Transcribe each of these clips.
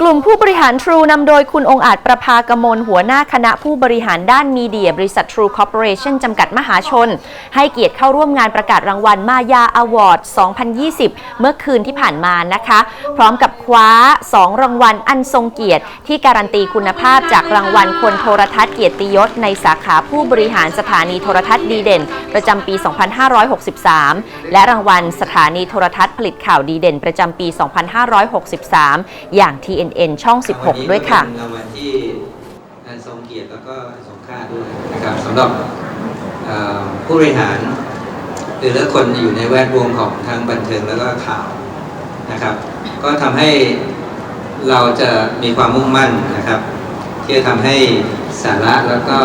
กลุ่มผู้บริหารทรูนำโดยคุณองค์อาจประภากมลหัวหน้าคณะผู้บริหารด้านมีเดีย บริษัท True Corporation จำกัดมหาชน ให้เกียรติเข้าร่วมงานประกาศรางวัลมายาอวอร์ด 2020 เมื่อคืนที่ผ่านมานะคะ พร้อมกับคว้า 2 รางวัลอันทรงเกียรติ ที่การันตีคุณภาพจากรางวัลคนโทรทัศน์เกียรติยศ ในสาขาผู้บริหารสถานีโทรทัศน์ดีเด่น ประจำปี 2563 และรางวัลสถานีโทรทัศน์ผลิตข่าวดีเด่น ประจำปี 2563 อย่าง TNN ช่อง 16 ด้วยค่ะเป็นรางวัลที่อันทรงเกียรติแล้วก็อันทรงค่าด้วยนะครับสำหรับเอ่อผู้บริหาร หรือและคนอยู่ในแวดวงของทางบันเทิงแล้วก็ข่าวนะครับ ก็ทำให้เราจะมีความมุ่งมั่นนะครับ ที่จะทำให้สาระแล้วก็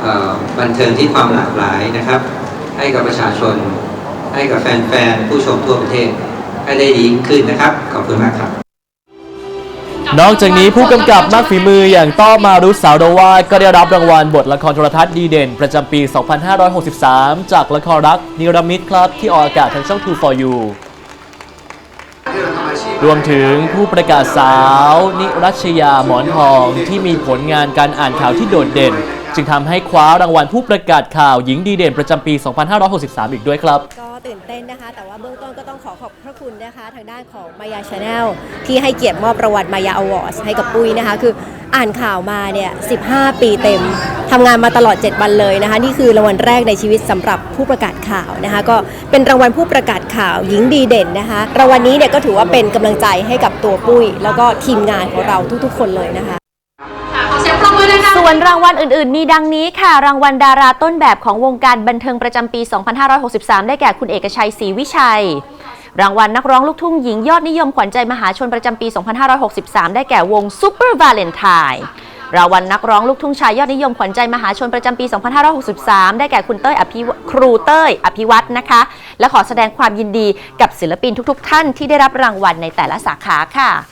เอ่อบันเทิงที่ความหลากหลายนะครับ ให้กับประชาชน ให้กับแฟนๆ ผู้ชมทั่วประเทศให้ได้ดีขึ้นนะครับ ขอบคุณมากครับ นอกจากนี้ผู้กำกับมากฝีมืออย่างต้อมารุสาวดวาก็ได้รับรางวัลบทละครโทรทัศน์ดีเด่น ประจำปี 2563 จากละครรักนิรมิตครับ ที่ออกอากาศทางช่อง2 for you รวมถึงผู้ประกาศสาว นิรัชยาหมอนทองที่มีผลงานการอ่านข่าวที่โดดเด่น จึงทำให้คว้ารางวัลผู้ประกาศข่าวหญิงดีเด่นประจำปี 2563 อีกด้วยครับ ตื่นเต้นนะคะ แต่ว่าเบื้องต้นก็ต้องขอขอบพระคุณนะคะ ทางด้านของมายาชาแนลที่ให้เกียรติมอบปรางวัลมายาอวอร์ดให้กับปุ้ยนะคะ คืออ่านข่าวมาเนี่ย 15 ปีเต็มทำงานมาตลอด 7 วันเลยนะคะ นี่คือรางวัลแรกในชีวิตสำหรับผู้ประกาศข่าวนะคะ ก็เป็นรางวัลผู้ประกาศข่าวหญิงดีเด่นนะคะรางวัลนี้เนี่ยก็ถือว่าเป็นกำลังใจให้กับตัวปุ้ย แล้วก็ทีมงานของเราทุกๆ คนเลยนะคะ ส่วนรางวัลอื่นๆ มีดังนี้ค่ะ รางวัลดาราต้นแบบของวงการบันเทิงประจำปี 2563 ได้แก่คุณเอกชัยศรีวิชัย รางวัลนักร้องลูกทุ่งหญิงยอดนิยมขวัญใจมหาชนประจำปี 2563 ได้แก่วงซูเปอร์วาเลนไทน์รางวัลนักร้องลูกทุ่งชายยอดนิยมขวัญใจมหาชนประจำปี 2563 ได้แก่คุณเต้ยอภิครูเต้ย อภิวัตรนะคะ และขอแสดงความยินดีกับศิลปินทุก ๆ ท่านที่ได้รับรางวัลในแต่ละสาขาค่ะ